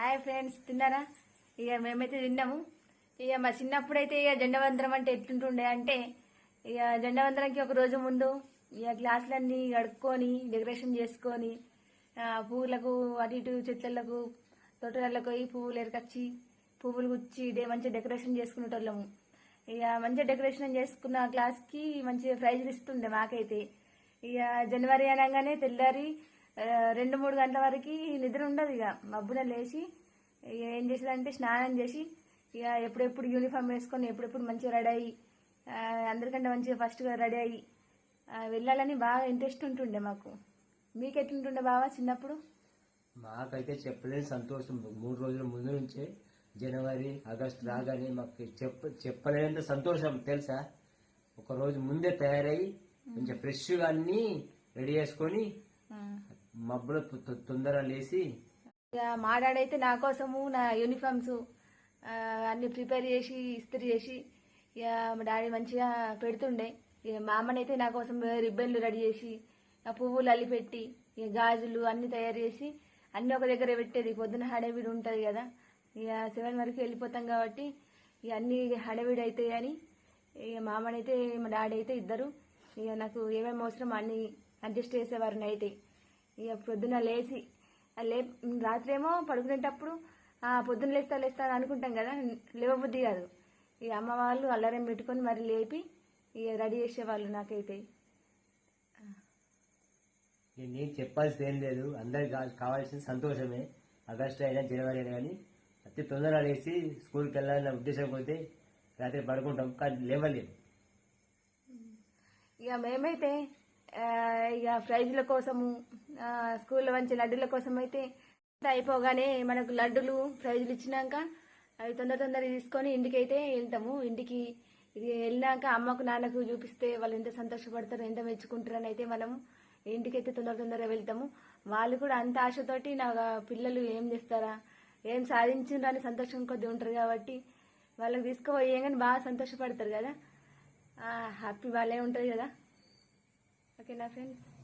Hi friends తిన్నారా? ఇక మేమైతే తిన్నాము. ఇక మా చిన్నప్పుడైతే ఇక జెండవంతరం అంటే ఎట్లుంటుండే అంటే ఇక జెండవంతరంకి ఒక రోజు ముందు ఇక గ్లాసులన్నీ కడుక్కొని డెకరేషన్ చేసుకొని పువ్వులకు అటు ఇటు చెట్లకు తోటలకు పోయి పువ్వులు ఎరకొచ్చి పువ్వులు గుచ్చి డే మంచిగా డెకరేషన్ చేసుకునేటోళ్ళము. ఇక మంచిగా డెకరేషన్ చేసుకున్న క్లాస్కి మంచిగా ప్రైజ్లు ఇస్తుండే మాకైతే. ఇక జనవరి అనగానే తెల్లారి రెండు మూడు గంటల వరకు నిద్ర ఉండదు ఇక. మబ్బున లేచి ఇక ఏం చేసేదంటే స్నానం చేసి ఇక ఎప్పుడెప్పుడు యూనిఫామ్ వేసుకొని ఎప్పుడెప్పుడు మంచిగా రెడీ అయ్యి అందరికంటే మంచిగా ఫస్ట్గా రెడీ అయ్యి వెళ్ళాలని బాగా ఇంట్రెస్ట్ ఉంటుండే మాకు. మీకు ఎట్లుంటుండే బావా చిన్నప్పుడు? మాకైతే చెప్పలేని సంతోషం. మూడు రోజుల ముందు నుంచే జనవరి ఆగస్టు రాగానే మాకు చెప్ప చెప్పలేనంత సంతోషం తెలుసా? ఒక రోజు ముందే తయారయ్యి కొంచెం ఫ్రెష్గా అన్ని రెడీ చేసుకొని. మబ్బులు తొందర లేసి తొందరగా లేచి ఇక మా డాడీ అయితే నా కోసము నా యూనిఫామ్స్ అన్ని ప్రిపేర్ చేసి ఇస్త్రీ చేసి ఇక మా డాడీ మంచిగా పెడుతుండే. ఇక మా అమ్మనైతే నా కోసం రిబ్బన్లు రెడీ చేసి పువ్వులు అల్లి పెట్టి ఇక గాజులు అన్ని తయారు చేసి అన్ని ఒక దగ్గర పెట్టేది. పొద్దున హడవిడి ఉంటుంది కదా ఇక సెవెన్ వరకు వెళ్ళిపోతాం కాబట్టి ఇక అన్ని హడవిడి అవుతాయి అని ఇక మా అమ్మనైతే మా డాడీ అయితే ఇద్దరు. ఇక నాకు ఏమేమి అవసరం అన్ని అడ్జస్ట్ చేసేవారు నైటే. ఇక పొద్దున లేచి లే రాత్రి ఏమో పడుకునేటప్పుడు ఆ పొద్దున్న లేస్తా లేస్తా అని అనుకుంటాం కదా లేవబుద్ధి కాదు. ఇక అమ్మ వాళ్ళు అల్లారం పెట్టుకొని మరి లేపి ఇక రెడీ చేసేవాళ్ళు నాకైతే. నేను చెప్పాల్సింది ఏం లేదు. అందరికి కావాల్సిన సంతోషమే. ఆగస్టు అయినా జనవరి అయినా కానీ అతి తొందరగా లేచి స్కూల్కి వెళ్ళాలన్న ఉద్దేశం పోతే రాత్రి పడుకుంటాం కానీ లేవలేము ఇక మేమైతే ప్రైజుల కోసము స్కూల్లో మంచి లడ్డుల కోసం అయితే అయిపోగానే మనకు లడ్డులు ప్రైజులు ఇచ్చినాక అవి తొందర తొందర తీసుకొని ఇంటికి అయితే వెళ్తాము. ఇంటికి ఇది వెళ్ళినాక అమ్మకు నాన్నకు చూపిస్తే వాళ్ళు ఎంత సంతోషపడతారు ఎంత మెచ్చుకుంటారు అని అయితే మనం ఇంటికైతే తొందర తొందరగా వెళ్తాము. వాళ్ళు కూడా అంత ఆశతోటి నా పిల్లలు ఏం చేస్తారా ఏం సాధించిండ్రు అని సంతోషం కొద్ది ఉంటారు కాబట్టి వాళ్ళకి తీసుకుపోయి బాగా సంతోషపడతారు కదా. హ్యాపీ వాళ్ళే ఉంటుంది కదా. ఓకేనా ఫ్రెండ్స్